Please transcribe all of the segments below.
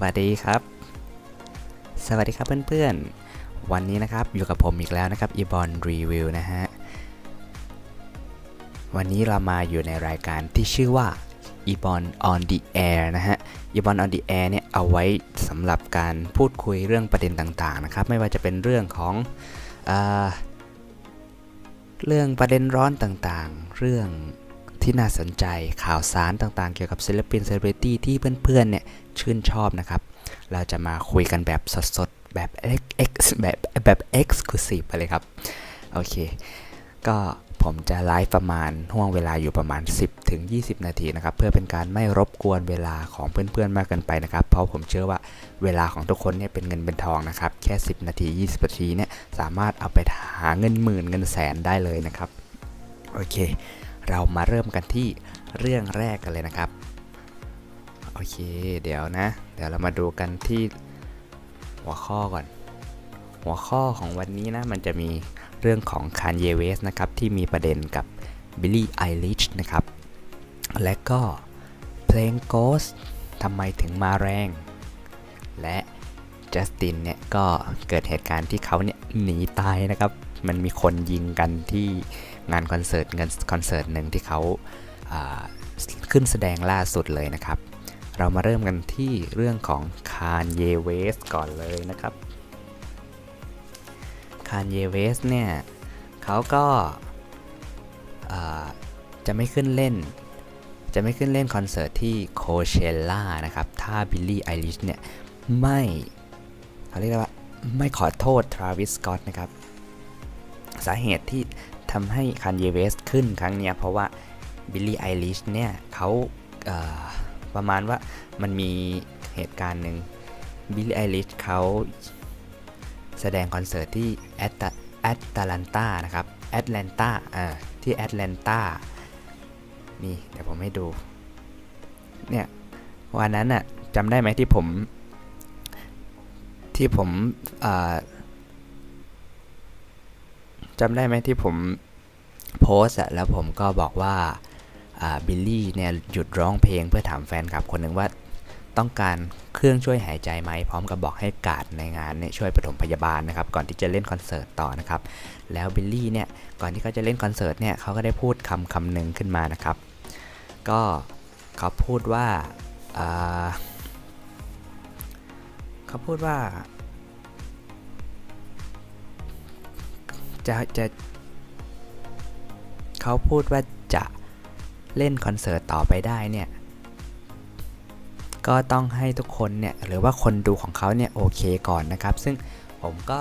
วัสดีครับ สวัสดีครับเพื่อนๆ วันนี้นะครับอยู่กับผมอีกแล้วนะครับอีบอลรีวิวนะฮะ วันนี้เรามาอยู่ในรายการที่ชื่อว่า e b o n on the air นะฮะ e b o n on the air เนี่ยเอาไว้สำหรับการพูดคุยเรื่องประเด็นต่างๆนะครับ ไม่ว่าจะเป็นเรื่องของอเรื่องประเด็นร้อนต่างๆ เรื่อง ที่น่าสนใจข่าวสารต่างๆ เกี่ยวกับศิลปินเซเลบริตี้ที่เพื่อนๆเนี่ยชื่นชอบนะครับ เราจะมาคุยกันแบบสดๆ แบบ X แบบแบบ Exclusive ไปเลยครับ โอเค ก็ผมจะไลฟ์ประมาณห่วงเวลาอยู่ประมาณ 10ถึง20 นาทีนะครับ เพื่อเป็นการไม่รบกวนเวลาของเพื่อนๆมากเกินไปนะครับ เพราะผมเชื่อว่าเวลาของทุกคนเนี่ยเป็นเงินเป็นทองนะครับ แค่ 10 นาที 20 นาทีเนี่ยสามารถเอาไปหาเงินหมื่นเงินแสนได้เลยนะครับ โอเค เรามาเริ่มกันที่เรื่องแรกกันเลยนะครับ โอเค เดี๋ยวนะ เดี๋ยวเรามาดูกันที่หัวข้อก่อน หัวข้อของวันนี้นะ มันจะมีเรื่องของ Kanye West นะครับ ที่มีประเด็นกับ Billie Eilish นะครับ และก็เพลง Ghost ทำไมถึงมาแรง และจัสตินเนี่ยก็เกิดเหตุการณ์ที่เขาเนี่ยหนีตายนะครับ มันมีคนยิงกันที่ งานคอนเสิร์ตเงินคอนเสิร์ตหนึ่งที่เขาอ่าขึ้นแสดงล่าสุดเลยนะครับ เรามาเริ่มกันที่เรื่องของ Kanye West ก่อนเลยนะครับ Kanye West เนี่ยเขาก็าจะไม่ขึ้นเล่น จะไม่ขึ้นเล่นคอนเสิร์ตที่โคเชล่านะครับ ถ้าบิลลี่ไอริชเนี่ยไม่เขาเรียกว่าไม่ขอโทษทราวิสสกอตนะครับ สาเหตุที่ ทำให้ Kanye West ขึ้นครั้งเนี้ยเพราะว่าบิลลี่ไอริชเนี่ยเขาเประมาณว่ามันมีเหตุการณ์หนึ่งบิลลี่ไอริชเขาแสดงคอนเสิร์ตที่แอตแอตแลนตานะครับแอตแลนตาอ่าที่แอตแลนตานี่เดี๋ยวผมให้ดู เนี่ยวันนั้นน่ะจำได้ไหมที่ผมที่ผมอ่า จำได้ไหมที่ผมโพสอะแล้วผมก็บอกว่าบิลลี่เนี่ยหยุดร้องเพลงเพื่อถามแฟนคลับคนหนึ่งว่าต้องการเครื่องช่วยหายใจไหมพร้อมกับบอกให้กาดในงานเนี่ยช่วยปฐมพยาบาลนะครับ ก่อนที่จะเล่นคอนเสิร์ตต่อนะครับ แล้วบิลลี่เนี่ยก่อนที่เขาจะเล่นคอนเสิร์ตเนี่ยเขาก็ได้พูดคำคำหนึ่งขึ้นมานะครับ ก็เขาพูดว่าอ่าเขาพูดว่า จะจะเขาพูดว่าจะเล่นคอนเสิร์ตต่อไปได้เนี่ย ก็ต้องให้ทุกคนเนี่ยหรือว่าคนดูของเขาเนี่ยโอเคก่อนนะครับ ซึ่งผมก็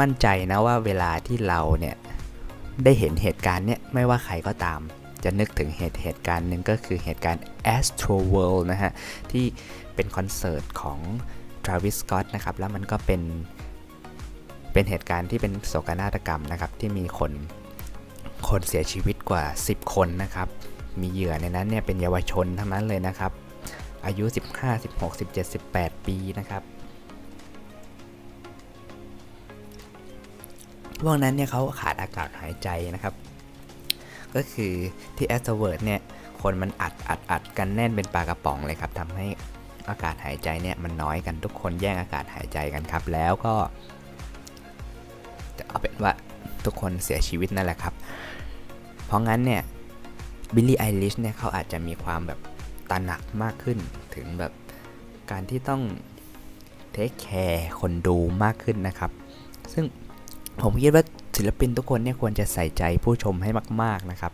มั่นใจนะว่าเวลาที่เราเนี่ยได้เห็นเหตุการณ์เนี่ยไม่ว่าใครก็ตาม จะนึกถึงเหตุเหตุการณ์หนึ่งก็คือเหตุการณ์ Astro World นะฮะ ที่เป็นคอนเสิร์ตของ Travis Scott นะครับ แล้วมันก็เป็น เป็นเหตุการณ์ที่เป็นโศกนาฏกรรมนะครับ ที่มีคนคนเสียชีวิตกว่า 10 คนนะครับ มีเหยื่อในนั้นเนี่ยเป็นเยาวชนทั้งนั้นเลยนะครับ อายุ 15 16 17 18 ปีนะครับพวกนั้นเนี่ยเขาขาดอากาศหายใจนะครับ ก็คือที่แอสเวิร์ดเนี่ยคนมันอัดอัดอัดกันแน่นเป็นปลากระป๋องเลยครับทำให้อากาศหายใจเนี่ยมันน้อยกันทุกคนแย่งอากาศหายใจกันครับ แล้วก็ จะเอาเป็นว่าทุกคนเสียชีวิตนั่นแหละครับ เพราะงั้นเนี่ยบิลลี่ไอริชเนี่ยเขาอาจจะมีความแบบตระหนักมากขึ้นถึงแบบการที่ต้องเทคแคร์คนดูมากขึ้นนะครับ ซึ่งผมคิดว่าศิลปินทุกคนเนี่ยควรจะใส่ใจผู้ชมให้มาก ๆนะครับ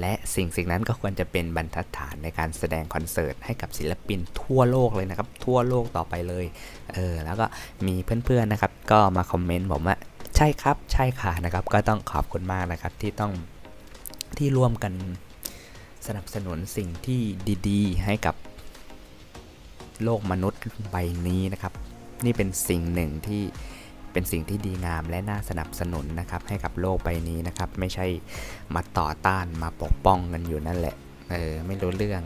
และสิ่งสิ่งนั้นก็ควรจะเป็นบรรทัดฐานในการแสดงคอนเสิร์ตให้กับศิลปินทั่วโลกเลยนะครับ ทั่วโลกต่อไปเลย เออ แล้วก็มีเพื่อนๆนะครับ ก็มาคอมเมนต์ผมว่า ช่ครับใช่ค่ะนะครับ ก็ต้องขอบคุณมากนะครับที่ต้องที่ร่วมกันสนับสนุนสิ่งที่ดีๆ ให้กับโลกมนุษย์ใบนี้นะครับ นี่เป็นสิ่งหนึ่งที่เป็นสิ่งที่ดีงามและน่าสนับสนุนนะครับ ให้กับโลกใบนี้นะครับ ไม่ใช่มาต่อต้านมาปกป้องกันอยู่นั่นแหละเออไม่รู้เรื่อง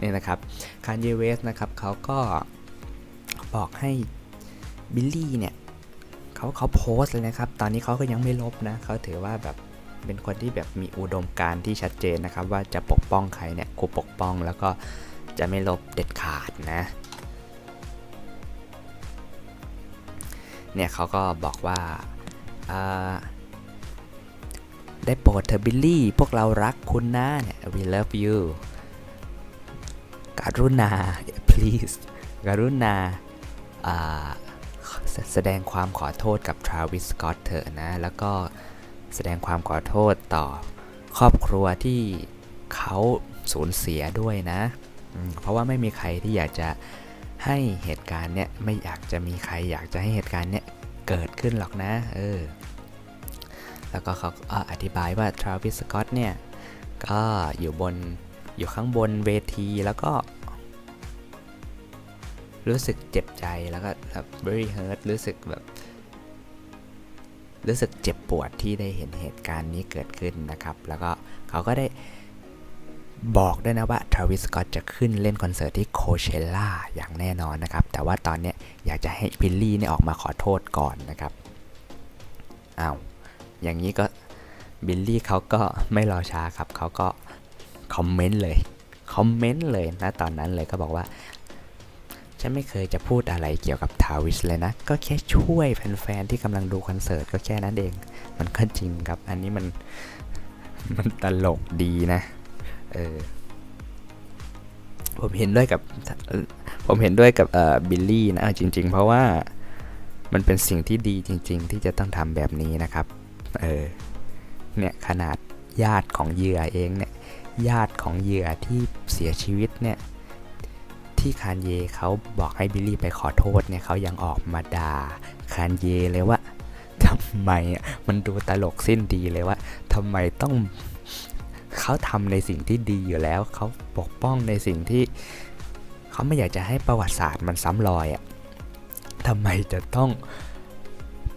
นี่นะครับคานเยเวสนะครับเขาก็บอกให้บิลลี่เนี่ย เขาเขาโพสต์เลยนะครับ ตอนนี้เขาก็ยังไม่ลบนะเขาถือว่าแบบเป็นคนที่แบบมีอุดมการณ์ที่ชัดเจนนะครับ ว่าจะปกป้องใครเนี่ยกูปกป้องแล้วก็จะไม่ลบเด็ดขาดนะ เนี่ยเขาก็บอกว่าได้โปรดเธอบิลลี่ พวกเรารักคุณนะเนี่ย we love you การุณา please การุณา แสแสดงความขอโทษกับทราวิสสกอตเถอะนะ แล้วก็แสดงความขอโทษต่อครอบครัวที่เขาสูญเสียด้วยนะ เพราะว่าไม่มีใครที่อยากจะให้เหตุการณ์เนี้ยไม่อยากจะมีใครอยากจะให้เหตุการณ์เนี้ยเกิดขึ้นหรอกนะ เออ แล้วก็เขาอธิบายว่าทราวิสสกอตเนี่ย ก็อยู่บนอยู่ข้างบนเวทีแล้วก็ รู้สึกเจ็บใจแล้วก็แบบ very hurt รู้สึกแบบ รู้สึกเจ็บปวดที่ได้เห็นเหตุการณ์นี้เกิดขึ้นนะครับ แล้วก็เขาก็ได้บอกด้วยนะว่าทราวิสกอตจะขึ้นเล่นคอนเสิร์ตที่โคเชล่าอย่างแน่นอนนะครับ แต่ว่าตอนนี้อยากจะให้บิลลี่เนี่ยออกมาขอโทษก่อนนะครับอ้าวอย่างนี้ก็บิลลี่เขาก็ไม่รอช้าครับเขาก็คอมเมนต์เลยคอมเมนต์เลยนะตอนนั้นเลยก็บอกว่า ฉันไม่เคยจะพูดอะไรเกี่ยวกับทาวิสเลยนะ ก็แค่ช่วยแฟนๆที่กำลังดูคอนเสิร์ตก็แค่นั้นเอง มันก็จริงครับ อันนี้มัน มันตลกดีนะ เออ ผมเห็นด้วยกับ ผมเห็นด้วยกับเอ่อบิลลี่นะจริง ๆ เพราะว่ามันเป็นสิ่งที่ดีจริง ๆ ที่จะต้องทำแบบนี้นะครับ เออ เนี่ยขนาดญาติของเหยื่อเองเนี่ย ญาติของเหยื่อที่เสียชีวิตเนี่ย ที่คานเยเขาบอกให้บิลลี่ไปขอโทษเนี่ยเขายังออกมาด่าคานเยเลยว่าทำไมมันดูตลกสิ้นดีเลยว่าทำไมต้องเขาทำในสิ่งที่ดีอยู่แล้ว เขาปกป้องในสิ่งที่ เขาไม่อยากจะให้ประวัติศาสตร์มันซ้ำรอยอะทำไมจะต้อง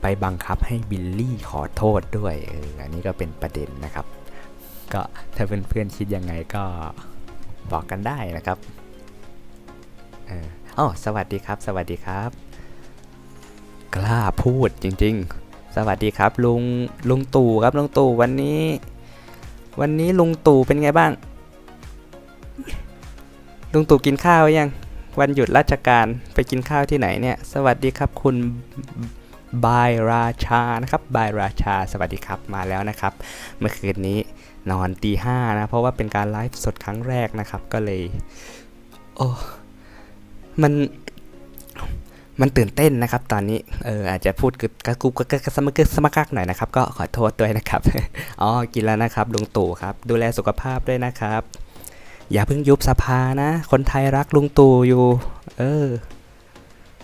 ไปบังคับให้บิลลี่ขอโทษด้วยเอออันนี้ก็เป็นประเด็นนะครับ ก็ถ้าเพื่อนๆคิดยังไงก็บอกกันได้นะครับ อออ๋อสวัสดีครับ สวัสดีครับ กล้าพูดจริง ๆ สวัสดีครับ ลุงลุงตู่ครับลุงตู่วันนี้ วันนี้ลุงตู่เป็นไงบ้าง ลุงตู่กินข้าวยังวันหยุดราชการไปกินข้าวที่ไหนเนี่ย สวัสดีครับคุณบายราชานะครับบายราชาสวัสดีครับมาแล้วนะครับ เมื่อคืนนี้นอนตีห้านะ เพราะว่าเป็นการไลฟ์สดครั้งแรกนะครับก็เลย โอ้ มันมันตื่นเต้นนะครับ ตอนนี้เอออาจจะพูดกึกกระกุบกระกสมกึกสมกักหน่อยนะครับ ก็ขอโทษด้วยนะครับอ๋อกินแล้วนะครับลุงตู่ครับ ดูแลสุขภาพด้วยนะครับ อย่าเพิ่งยุบสภานะ คนไทยรักลุงตู่อยู่ เออ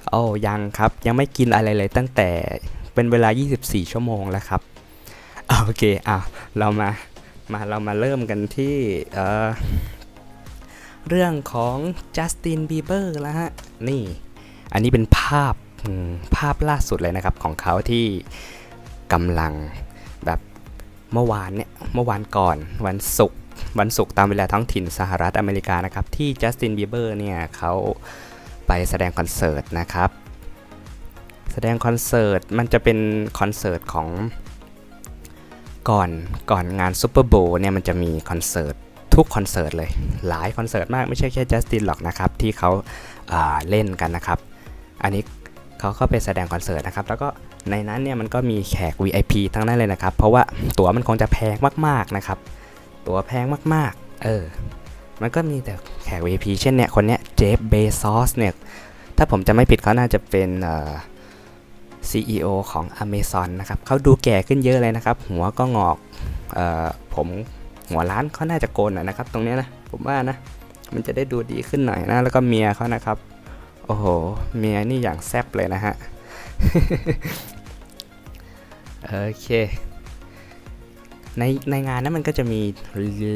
โอ้ยังครับ ยังไม่กินอะไรเลยตั้งแต่เป็นเวลา 24 ชั่วโมงแล้วครับโอเคอะเรามามาเรามาเริ่มกันที่เออ เรื่องของจัสตินบีเบอร์แล้วฮะ นี่ อันนี้เป็นภาพภาพล่าสุดเลยนะครับของเขาที่กำลังแบบเมื่อวานเนี่ยเมื่อวานก่อนวันศุกร์วันศุกร์ตามเวลาท้องถิ่นสหรัฐอเมริกานะครับ ที่จัสตินบีเบอร์เนี่ยเขาไปแสดงคอนเสิร์ตนะครับ แสดงคอนเสิร์ตมันจะเป็นคอนเสิร์ตของก่อนก่อนงานซูเปอร์โบว์เนี่ยมันจะมีคอนเสิร์ต ทุกคอนเสิร์ตเลย หลายคอนเสิร์ตมากไม่ใช่แค่จัสตินหรอกนะครับ ที่เขาาเล่นกันนะครับ อันนี้เขาก็ไปแสดงคอนเสิร์ตนะครับ แล้วก็ในนั้นเนี่ยมันก็มีแขก VIP ทั้งนั้นเลยนะครับ เพราะว่าตั๋วมันคงจะแพงมากๆนะครับ ตั๋วแพงมากๆ เออ มันก็มีแต่แขก VIP เช่นเนี่ยคนเนี้ยเจฟเบซอสเนี่ย ถ้าผมจะไม่ผิดเขาน่าจะเป็นเอ่อ CEO ของ Amazon นะครับเขาดูแก่ขึ้นเยอะเลยนะครับ หัวก็งอกเออผม หัวร้านเขาน่าจะโกนหน่อยนะครับ ตรงนี้นะผมว่านะ มันจะได้ดูดีขึ้นหน่อยนะ แล้วก็เมียเขานะครับ โอ้โห เมียนี่อย่างแซบเลยนะฮะโอเคในในงานนั้นมันก็จะมี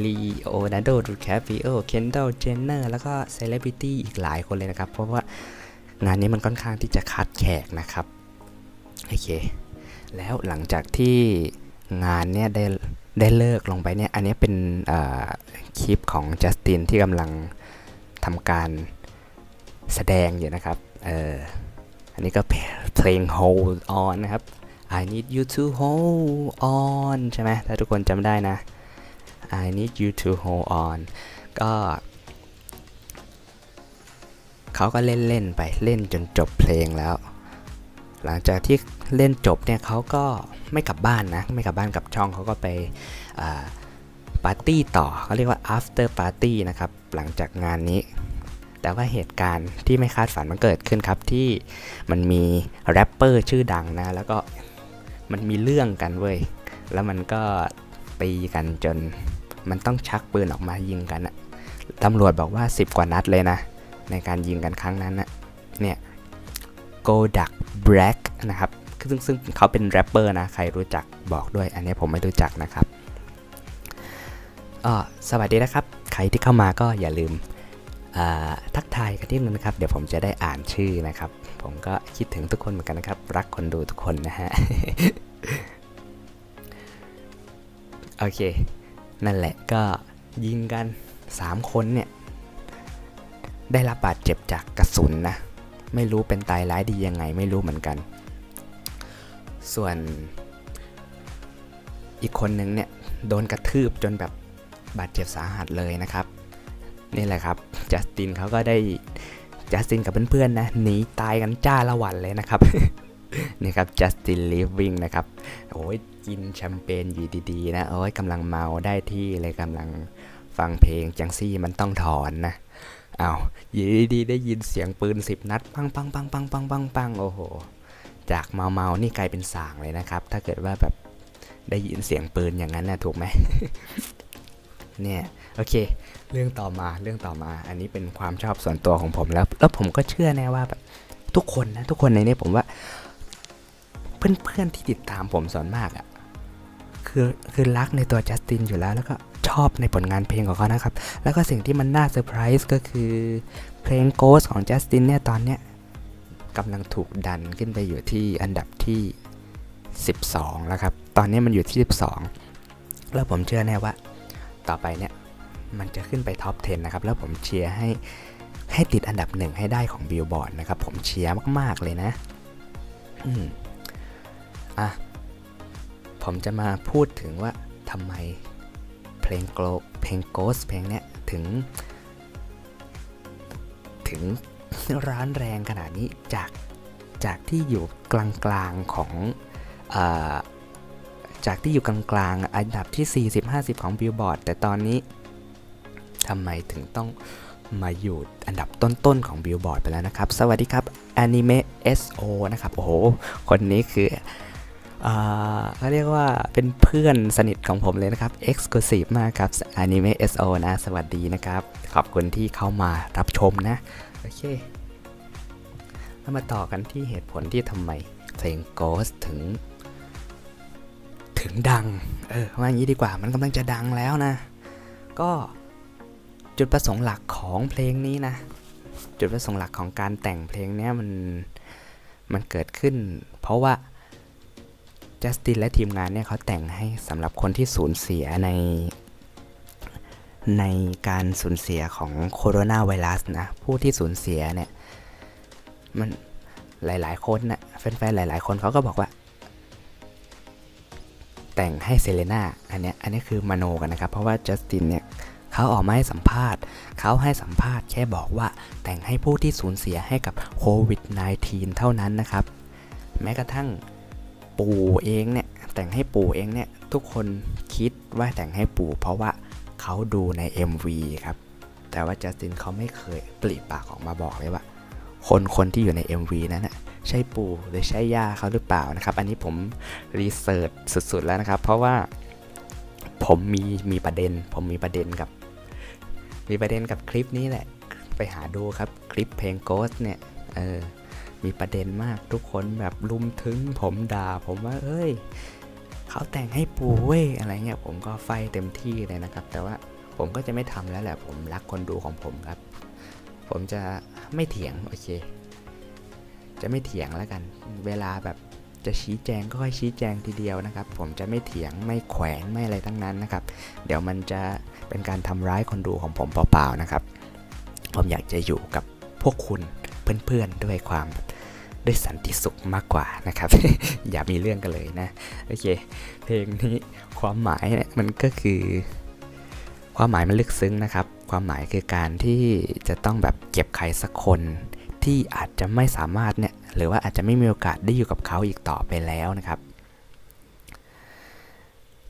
ลีโอนาร์โดดูแคปิโอเคนดลเจนเนอร์แล้วก็เซเลบริตี้อีกหลายคนเลยนะครับ เพราะว่างานนี้มันค่อนข้างที่จะคัดแขกนะครับ โอเค แล้วหลังจากที่งานเนี่ยได้ ได้เลิกลงไปเนี่ย อันนี้เป็นคลิปของจัสตินที่กำลังทำการแสดงอยู่นะครับ เออ อันนี้ก็เพลง Hold On นะครับ I need you to hold on ใช่ไหมถ้าทุกคนจำได้นะ I need you to hold on ก็เขาก็เล่นเล่นๆไปเล่นจนจบเพลงแล้ว หลังจากที่ เล่นจบเนี่ยเขาก็ไม่กลับบ้านนะ ไม่กลับบ้านกลับช่องเขาก็ไปปาร์ตี้ต่อเขาเรียกว่า after party นะครับ หลังจากงานนี้ แต่ว่าเหตุการณ์ที่ไม่คาดฝันมันเกิดขึ้นครับ ที่มันมีแรปเปอร์ชื่อดังนะ แล้วก็มันมีเรื่องกันเว้ย แล้วมันก็ตีกันจนมันต้องชักปืนออกมายิงกันอะตำรวจบอกว่า 10 กว่านัดเลยนะ ในการยิงกันครั้งนั้นนะเนี่ยโกดักแบล็กนะครับ ซึ่งซึ่งเขาเป็นแรปเปอร์นะ ใครรู้จักบอกด้วย อันนี้ผมไม่รู้จักนะครับอ๋อสวัสดีนะครับ ใครที่เข้ามาก็อย่าลืมทักทายกันนิดนึงนะครับ เดี๋ยวผมจะได้อ่านชื่อนะครับ ผมก็คิดถึงทุกคนเหมือนกันนะครับ รักคนดูทุกคนนะฮะ โอเค นั่นแหละก็ยิงกัน 3 คนเนี่ย ได้รับบาดเจ็บจากกระสุนนะ ไม่รู้เป็นตายร้ายดียังไง ไม่รู้เหมือนกัน ส่วนอีกคนนึงเนี่ยโดนกระทืบจนแบบบาดเจ็บสาหัสเลยนะครับ นี่แหละครับจัสตินเขาก็ได้จัสตินกับเพื่อนๆนะหนีตายกันจ้าละวันเลยนะครับนี่ครับจัสตินลิฟวิ่งนะครับโอ้ยกินแชมเปญอยู่ดีๆนะโอ้ยกำลังเมาได้ที่เลยกำลังฟังเพลงจังซี่มันต้องถอนนะอ้าวอยู่ดีๆได้ยินเสียงปืนสิบนัด ปังปังปังปังปังปังปังโอ้โห จากเมาเมาๆนี่กลายเป็นสางเลยนะครับ ถ้าเกิดว่าแบบได้ยินเสียงปืนอย่างนั้นนะถูกไหมเนี่ยโอเค เรื่องต่อมาเรื่องต่อมา อันนี้เป็นความชอบส่วนตัวของผมแล้ว แล้วผมก็เชื่อแน่ว่าแบบทุกคนนะทุกคนในนี้ผมว่า เพื่อนๆที่ติดตามผมส่วนมากอะ่ะคือคือรักในตัวจัสตินอยู่แล้วแล้วก็ชอบในผลงานเพลงของเขานะครับ แล้วก็สิ่งที่มันน่าเซอร์ไพรส์ก็คือเพลง Ghost ของจัสตินเนี่ยตอนเนี้ย กำลังถูกดันขึ้นไปอยู่ที่อันดับที่ 12 แล้วครับ ตอนนี้มันอยู่ที่ 12 แล้วผมเชื่อแน่ว่า ต่อไปเนี่ยมันจะขึ้นไปท็อป 10 นะครับ แล้วผมเชียร์ให้ให้ติดอันดับหนึ่งให้ได้ของบิลบอร์ดนะครับ ผมเชียร์มาก ๆ เลยนะ อืม อะ ผมจะมาพูดถึงว่าทำไมเพลงโกลเพลงโกสเพลงเนี้ยถึง ถึง ร้านแรงขนาดนี้จากจากที่อยู่กลางๆของอาจากที่อยู่กลางๆอันดับที่ 40-50 ของบิลบอร์ดแต่ตอนนี้ทำไมถึงต้องมาอยู่อันดับต้นๆของบิลบอร์ดไปแล้วนะครับ สวัสดีครับ Anime SO นะครับ โอ้โห คนนี้คือเขาเรียกว่าเป็นเพื่อนสนิทของผมเลยนะครับ Exclusive มากครับ Anime SO นะ สวัสดีนะครับ ขอบคุณที่เข้ามารับชมนะ โอเค เรามาต่อกันที่เหตุผลที่ทำไมเพลง Ghost ถึง ถึงดัง เออว่าอย่างนี้ดีกว่า มันกำลังจะดังแล้วนะ ก็จุดประสงค์หลักของเพลงนี้นะ จุดประสงค์หลักของการแต่งเพลงเนี้ยมัน มันเกิดขึ้น เพราะว่าจัสตินและทีมงานเนี่ยเขาแต่งให้สำหรับคนที่สูญเสียใน ในการสูญเสียของโคโรนาไวรัสนะ ผู้ที่สูญเสียเนี่ย มันหลาย ๆ คนนะ่ะแฟนๆ หลาย ๆ คนเขาก็บอกว่า แต่งให้เซเลนาอันเนี้ยอันนี้คือมโนกันนะครับ เพราะว่าจัสตินเนี่ยเขาออกมาให้สัมภาษณ์ เขาให้สัมภาษณ์แค่บอกว่าแต่งให้ผู้ที่สูญเสียให้กับโควิด -19 เท่านั้นนะครับ แม้กระทั่งปู่เองเนี่ยแต่งให้ปู่เองเนี่ยทุกคนคิดว่าแต่งให้ปู่เพราะว่า เขาดูใน MV ครับ แต่ว่าจัสตินเขาไม่เคยปลีปากออกมาบอกเลยว่า คนคนที่อยู่ใน MV นั้นนะใช่ปู่หรือใช่ย่าเขาหรือเปล่านะครับ อันนี้ผมรีเสิร์ชสุดๆแล้วนะครับ เพราะว่าผมมีมีประเด็น ผมมีประเด็นกับ มีประเด็นกับคลิปนี้แหละ ไปหาดูครับคลิปเพลง Ghost เนี่ยเออมีประเด็นมากทุกคนแบบลุมถึงผมด่าผมว่าเอ้ย เขาแต่งให้ปูเว้ยอะไรเงี้ยผมก็ไฟเต็มที่เลยนะครับ แต่ว่าผมก็จะไม่ทำแล้วแหละผมรักคนดูของผมครับ ผมจะไม่เถียงโอเค จะไม่เถียงแล้วกัน เวลาแบบจะชี้แจงก็ค่อยชี้แจงทีเดียวนะครับ ผมจะไม่เถียงไม่แขวงไม่อะไรทั้งนั้นนะครับ เดี๋ยวมันจะเป็นการทำร้ายคนดูของผมเปล่าๆนะครับ ผมอยากจะอยู่กับพวกคุณเพื่อนๆด้วยความ ด้วยสันติสุขมากกว่านะครับ อย่ามีเรื่องกันเลยนะ โอเค เพลงนี้ความหมายเนี่ยมันก็คือ ความหมายมันลึกซึ้งนะครับ ความหมายคือการที่จะต้องแบบเก็บใครสักคนที่อาจจะไม่สามารถเนี่ยหรือว่าอาจจะไม่มีโอกาสได้อยู่กับเขาอีกต่อไปแล้วนะครับ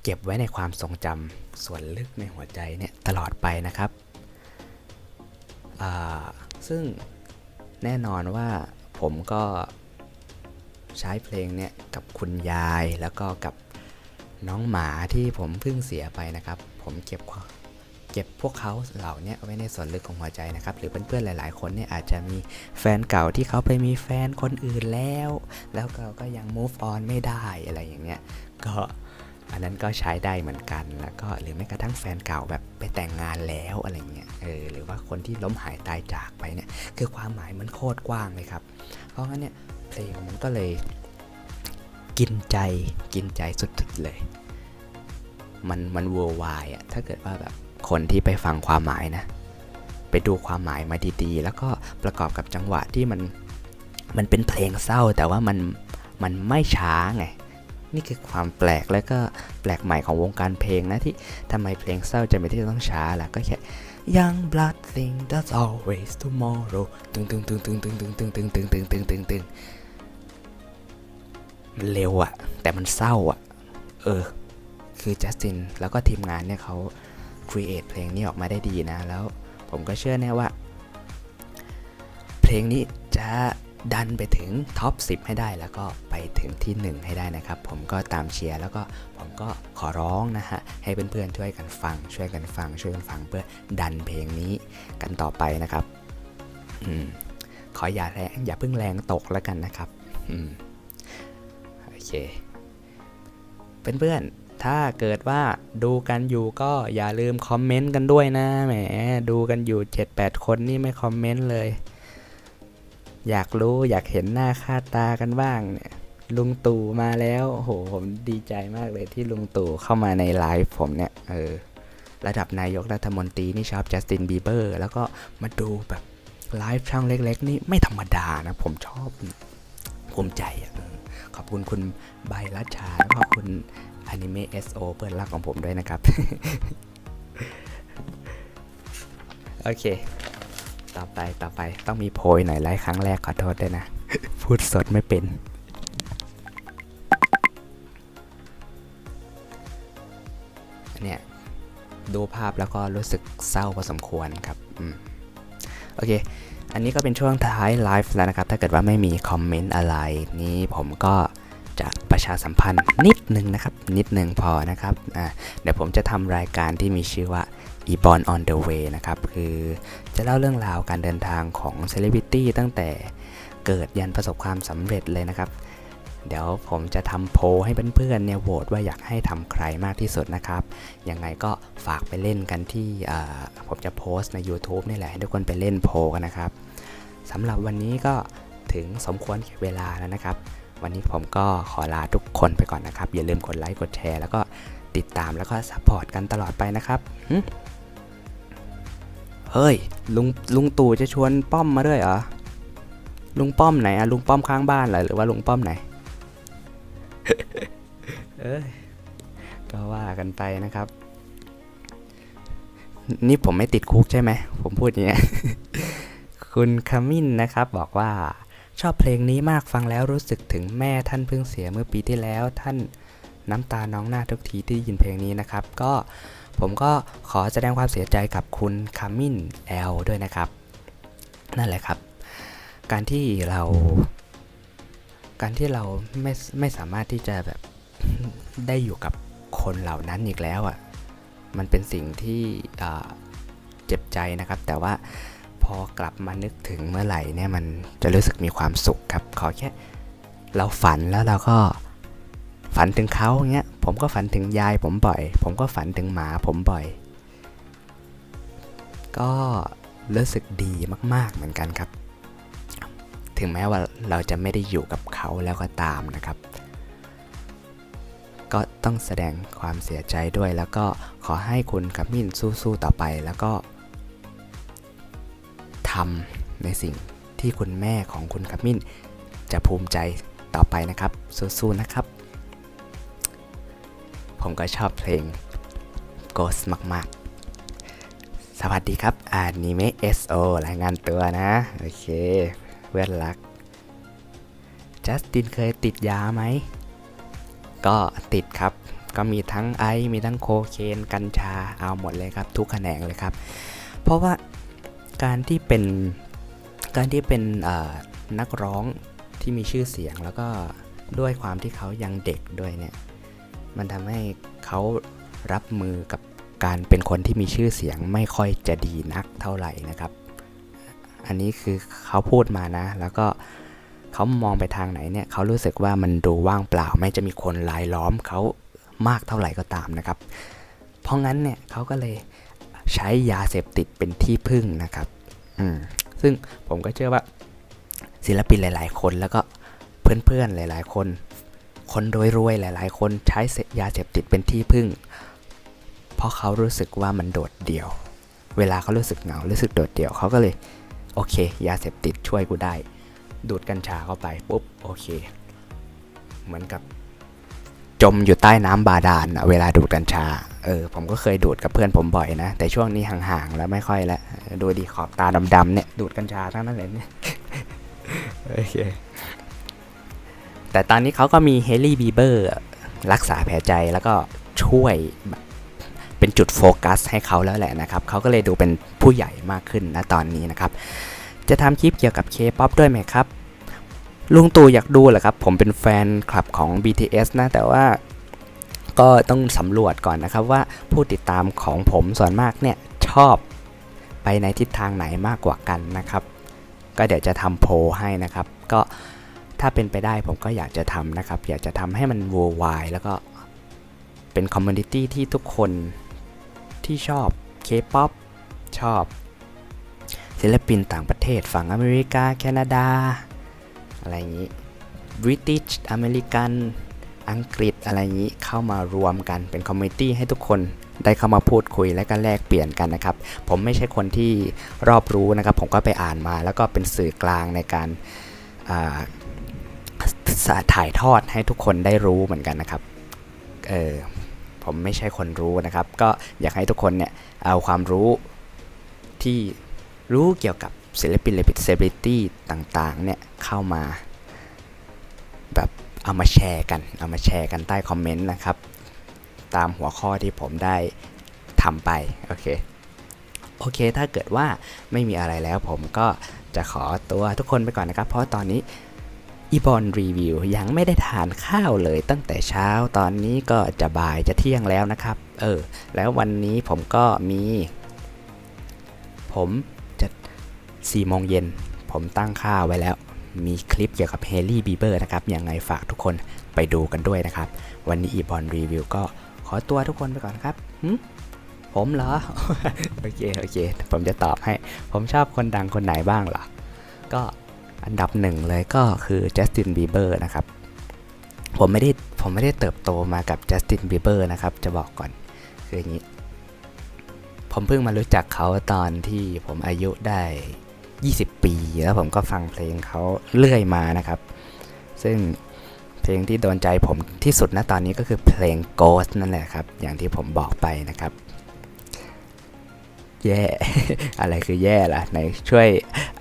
เก็บไว้ในความทรงจำส่วนลึกในหัวใจเนี่ยตลอดไปนะครับซึ่งแน่นอนว่า ผมก็ใช้เพลงเนี่ยกับคุณยายแล้วก็กับน้องหมาที่ผมเพิ่งเสียไปนะครับ ผมเก็บเก็บพวกเขาเหล่านี้ไว้ในส่วนลึกของหัวใจนะครับ หรือเพื่อนๆหลาย ๆ คนเนี่ยอาจจะมีแฟนเก่าที่เขาไปมีแฟนคนอื่นแล้ว แล้วก็ก็ยัง move on ไม่ได้อะไรอย่างเงี้ยก็อันนั้นก็ใช้ได้เหมือนกันแล้วก็หรือแม้กระทั่งแฟนเก่าแบบไปแต่งงานแล้วอะไรเงี้ยเออหรือว่าคนที่ล้มหายตายจากไปเนี่ยคือความหมายมันโคตรกว้างเลยครับ เพราะงั้นเนี่ยเพลงมันก็เลยกินใจกินใจสุดๆเลย มันมันเวอร์ไวอะถ้าเกิดว่าแบบคนที่ไปฟังความหมายนะ ไปดูความหมายมาดีๆ แล้วก็ประกอบกับจังหวะที่มันมันเป็นเพลงเศร้าแต่ว่ามันมันไม่ช้าไงนี่คือความแปลกและก็แปลกใหม่ของวงการเพลงนะที่ทำไมเพลงเศร้าจะไม่ที่ต้องช้าล่ะก็แค่ Young blood thing that's always tomorrow ตึงตึงตึงตึงตึงตึงตึงตึงตึงตึงตึงตึงตึงมันเร็วอะแต่มันเศร้าอะเออ คือจัสตินแล้วก็ทีมงานเนี่ยเขาครีเอทเพลงนี้ออกมาได้ดีนะ แล้วผมก็เชื่อแน่ว่า เพลงนี้จะ ดันไปถึงท็อป 10 ให้ได้แล้วก็ไปถึงที่ 1 ให้ได้นะครับ ผมก็ตามเชียร์แล้วก็ผมก็ขอร้องนะฮะ ให้เพื่อนๆช่วยกันฟัง ช่วยกันฟัง ช่วยกันฟังเพื่อดันเพลงนี้กันต่อไปนะครับอืมขออย่าแรงอย่าเพิ่งแรงตกแล้วกันนะครับอืมโอเคเพื่อนๆถ้าเกิดว่าดูกันอยู่ก็อย่าลืมคอมเมนต์กันด้วยนะแหมดูกันอยู่ 7-8 คนนี่ไม่คอมเมนต์เลย อยากรู้อยากเห็นหน้าค่าตากันบ้างเนี่ยลุงตู่มาแล้วโหผมดีใจมากเลยที่ลุงตู่เข้ามาในไลฟ์ผมเนี่ยเออระดับนายกรัฐมนตรีนี่ชอบจัสตินบีเบอร์แล้วก็มาดูแบบไลฟ์ช่องเล็ก ๆ นี่ไม่ธรรมดานะผมชอบภูมิใจอะขอบคุณคุณใบรัชชาแล้วก็คุณอนิเมะ SO เปิดรักของผมด้วยนะครับ โอเค ต่อไปต่อไปต้องมีโพยหน่อยไลฟ์ครั้งแรกขอโทษด้วยนะ พูดสดไม่เป็นเนี่ยดูภาพแล้วก็รู้สึกเศร้าพอสมควรครับอืมโอเค อันนี้ก็เป็นช่วงท้ายไลฟ์แล้วนะครับ ถ้าเกิดว่าไม่มีคอมเมนต์อะไรนี้ผมก็าสัมพันธ์นิดนึงนะครับ นิดนึงพอนะครับอ่าเดี๋ยวผมจะทำรายการที่มีชื่อว่า e b o n on the way นะครับ คือจะเล่าเรื่องราวการเดินทางของเซเลบริตี้ตั้งแต่เกิดยันประสบความสำเร็จเลยนะครับ เดี๋ยวผมจะทำโพลให้เพื่อนๆเนี่ยโหวตว่าอยากให้ทำใครมากที่สุดนะครับ ยังไงก็ฝากไปเล่นกันที่ผมจะโพสต์ใน YouTube นี่แหละ ให้ทุกคนไปเล่นโพลกันนะครับสำหรับวันนี้ก็ถึงสมควรแก่เวลาแล้วนะครับ วันนี้ผมก็ขอลาทุกคนไปก่อนนะครับ อย่าลืมกดไลค์กดแชร์แล้วก็ติดตามแล้วก็ซัพพอร์ตกันตลอดไปนะครับหึเฮ้ยลุงลุงตู่จะชวนป้อมมาด้วยเหรอลุงป้อมไหนอะลุงป้อมข้างบ้านเหรอหรือว่าลุงป้อมไหนเอ้ยก็ว่ากันไปนะครับ นี่ผมไม่ติดคุกใช่ไหม ผมพูดอย่างเงี้ย คุณคามินนะครับบอกว่า ชอบเพลงนี้มากฟังแล้วรู้สึกถึงแม่ท่านเพิ่งเสียเมื่อปีที่แล้ว ท่านน้ำตาน้องหน้าทุกทีที่ยินเพลงนี้นะครับ ก็ผมก็ขอแสดงความเสียใจกับคุณคามินแอลด้วยนะครับ นั่นแหละครับ การที่เรา การที่เราไม่ไม่สามารถที่จะแบบได้อยู่กับคนเหล่านั้นอีกแล้วอะ่ะ มันเป็นสิ่งที่เจ็บใจนะครับ แต่ว่า พอกลับมานึกถึงเมื่อไหร่เนี่ยมันจะรู้สึกมีความสุขครับขอแค่เราฝันแล้วเราก็ฝันถึงเขาเงี้ยผมก็ฝันถึงยายผมบ่อย ผมก็ฝันถึงหมาผมบ่อย ก็รู้สึกดีมาก ๆเหมือนกันครับ ถึงแม้ว่าเราจะไม่ได้อยู่กับเขาแล้วก็ตามนะครับ ก็ต้องแสดงความเสียใจด้วยแล้วก็ขอให้คุณกัมมินสู้ๆต่อไปแล้วก็ ทำในสิ่งที่คุณแม่ของคุณกัมมินจะภูมิใจต่อไปนะครับสู้ๆนะครับ ผมก็ชอบเพลง Ghost มาก ๆ สวัสดีครับอานิเมะ SO รายงานตัวนะ โอเคเพื่อนรัก จัสตินเคยติดยาไหม ก็ติดครับ ก็มีทั้งไอมีทั้งโคเคน กัญชาเอาหมดเลยครับ ทุกแขนงเลยครับ เพราะว่า การที่เป็นการที่เป็นนักร้องที่มีชื่อเสียงแล้วก็ด้วยความที่เขายังเด็กด้วยเนี่ย มันทำให้เขารับมือกับการเป็นคนที่มีชื่อเสียงไม่ค่อยจะดีนักเท่าไหร่นะครับ อันนี้คือเขาพูดมานะ แล้วก็เขามองไปทางไหนเนี่ยเขารู้สึกว่ามันดูว่างเปล่า ไม่จะมีคนลายล้อมเขามากเท่าไหร่ก็ตามนะครับ เพราะงั้นเนี่ยเขาก็เลย ใช้ยาเสพติดเป็นที่พึ่งนะครับอืมซึ่งผมก็เชื่อว่าศิลปินหลาย ๆ คนแล้วก็เพื่อนๆหลาย ๆ คน คนรวยๆหลาย ๆ คนใช้ยาเสพติดเป็นที่พึ่ง เพราะเขารู้สึกว่ามันโดดเดี่ยว เวลาเขารู้สึกเหงารู้สึกโดดเดี่ยวเขาก็เลยโอเค ยาเสพติดช่วยกูได้ ดูดกัญชาเข้าไปปุ๊บโอเค เหมือนกับ จมอยู่ใต้น้ำบาดาลเวลาดูดกัญชา เออ ผมก็เคยดูดกับเพื่อนผมบ่อยนะ แต่ช่วงนี้ห่างๆแล้วไม่ค่อยล้วดูดีขอบตาดำๆเนี่ย ดูดกัญชาทั้งนั้นเลยเนี่ยโอเค แต่ตอนนี้เขาก็มีเฮลี่บีเบอร์รักษาแผลใจแล้วก็ช่วยแบบเป็นจุดโฟกัสให้เขาแล้วแหละนะครับ เขาก็เลยดูเป็นผู้ใหญ่มากขึ้นนะตอนนี้นะครับ จะทำคลิปเกี่ยวกับ K-POP ด้วยไหมครับ ลุงตู่อยากดูเหรอครับ ผมเป็นแฟนคลับของ BTS นะ แต่ว่าก็ต้องสำรวจก่อนนะครับว่าผู้ติดตามของผมส่วนมากเนี่ยชอบไปในทิศทางไหนมากกว่ากันนะครับ ก็เดี๋ยวจะทำโพลให้นะครับ ก็ถ้าเป็นไปได้ผมก็อยากจะทำนะครับ อยากจะทำให้มัน worldwide แล้วก็เป็นคอมมูนิตี้ที่ทุกคนที่ชอบ K-POP ชอบ ศิลปินต่างประเทศฝั่งอเมริกา แคนาดา อะไรอย่างนี้ British อเมริกัน อังกฤษอะไรอย่างนี้เข้ามารวมกันเป็นคอมมิตี้ให้ทุกคนได้เข้ามาพูดคุยและก็แลกเปลี่ยนกันนะครับ ผมไม่ใช่คนที่รอบรู้นะครับ ผมก็ไปอ่านมาแล้วก็เป็นสื่อกลางในการถ่ายทอดให้ทุกคนได้รู้เหมือนกันนะครับ เออผมไม่ใช่คนรู้นะครับ ก็อยากให้ทุกคนเนี่ยเอาความรู้ที่รู้เกี่ยวกับ ศิลปินเลปิดเซเลบริตี้ต่างๆเนี่ยเข้ามาแบบเอามาแชร์กัน เอามาแชร์กันใต้คอมเมนต์นะครับ ตามหัวข้อที่ผมได้ทำไป โอเค โอเค ถ้าเกิดว่าไม่มีอะไรแล้วผมก็จะขอตัวทุกคนไปก่อนนะครับ เพราะตอนนี้อีบอลรีวิวยังไม่ได้ทานข้าวเลยตั้งแต่เช้าตอนนี้ก็จะบ่ายจะเที่ยงแล้วนะครับ เออ แล้ววันนี้ผมก็มี ผม 4โมงเย็น ผมตั้งค่าไว้แล้ว มีคลิปเกี่ยวกับเฮลี่บีเบอร์นะครับ ยังไงฝากทุกคนไปดูกันด้วยนะครับ วันนี้อีบอลรีวิวก็ขอตัวทุกคนไปก่อนครับผมเหรอ โอเค โอเค ผมจะตอบให้ ผมชอบคนดังคนไหนบ้างเหรอ ก็อันดับหนึ่งเลยก็คือจัสตินบีเบอร์นะครับ ผมไม่ได้ ผมไม่ได้เติบโตมากับจัสตินบีเบอร์นะครับ จะบอกก่อน คืออย่างนี้ ผมเพิ่งมารู้จักเขาตอนที่ผมอายุได้ 20 ปี แล้วผมก็ฟังเพลงเขาเรื่อยมานะครับ ซึ่งเพลงที่โดนใจผมที่สุดณตอนนี้ก็คือเพลง Ghost นั่นแหละครับ อย่างที่ผมบอกไปนะครับ แย่อะไรคือแย่ล่ะไหนช่วย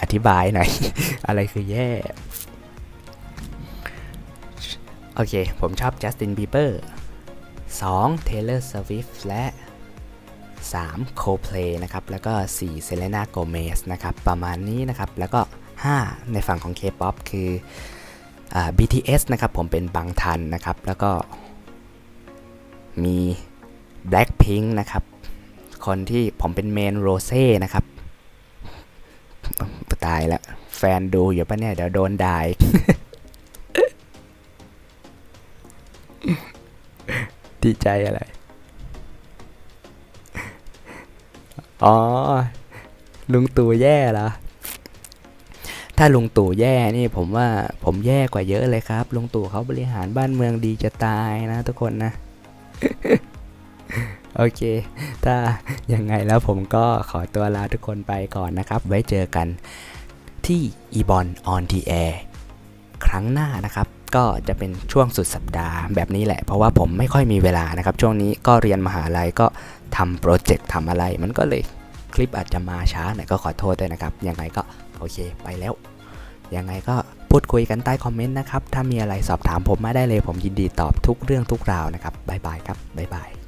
อธิบายหน่อย อะไรคือแย่ โอเค ผมชอบ Justin Bieber 2 Taylor Swift และ 3 Coldplay นะครับแล้วก็ 4 Selena Gomez นะครับประมาณนี้นะครับแล้วก็ 5 ในฝั่งของ K-POP คืออ BTS นะครับผมเป็นบังทันนะครับแล้วก็มี Blackpink นะครับคนที่ผมเป็นเมนโรเซ่นะครับตายแล้วแฟนดูอยู่ปะเนี่ยเดี๋ยวโดนด่าดีใจอะไร อ๋อ ลุงตู่แย่เหรอ ถ้าลุงตู่แย่นี่ผมว่าผมแย่กว่าเยอะเลยครับ ลุงตู่เขาบริหารบ้านเมืองดีจะตายนะทุกคนนะ โอเค ถ้ายังไงแล้วผมก็ขอตัวลาทุกคนไปก่อนนะครับ ไว้เจอกันที่ e b o n on the air ครั้งหน้านะครับ ก็จะเป็นช่วงสุดสัปดาห์แบบนี้แหละ เพราะว่าผมไม่ค่อยมีเวลานะครับ ช่วงนี้ก็เรียนมหาลัยก็ทำโปรเจกต์ทำอะไร มันก็เลยคลิปอาจจะมาช้าหน่อยก็ขอโทษด้วยนะครับ ยังไงก็โอเคไปแล้ว ยังไงก็พูดคุยกันใต้คอมเมนต์นะครับ ถ้ามีอะไรสอบถามผมมาได้เลย ผมยินดีตอบทุกเรื่องทุกราวนะครับ บ๊ายบายครับ บ๊ายบาย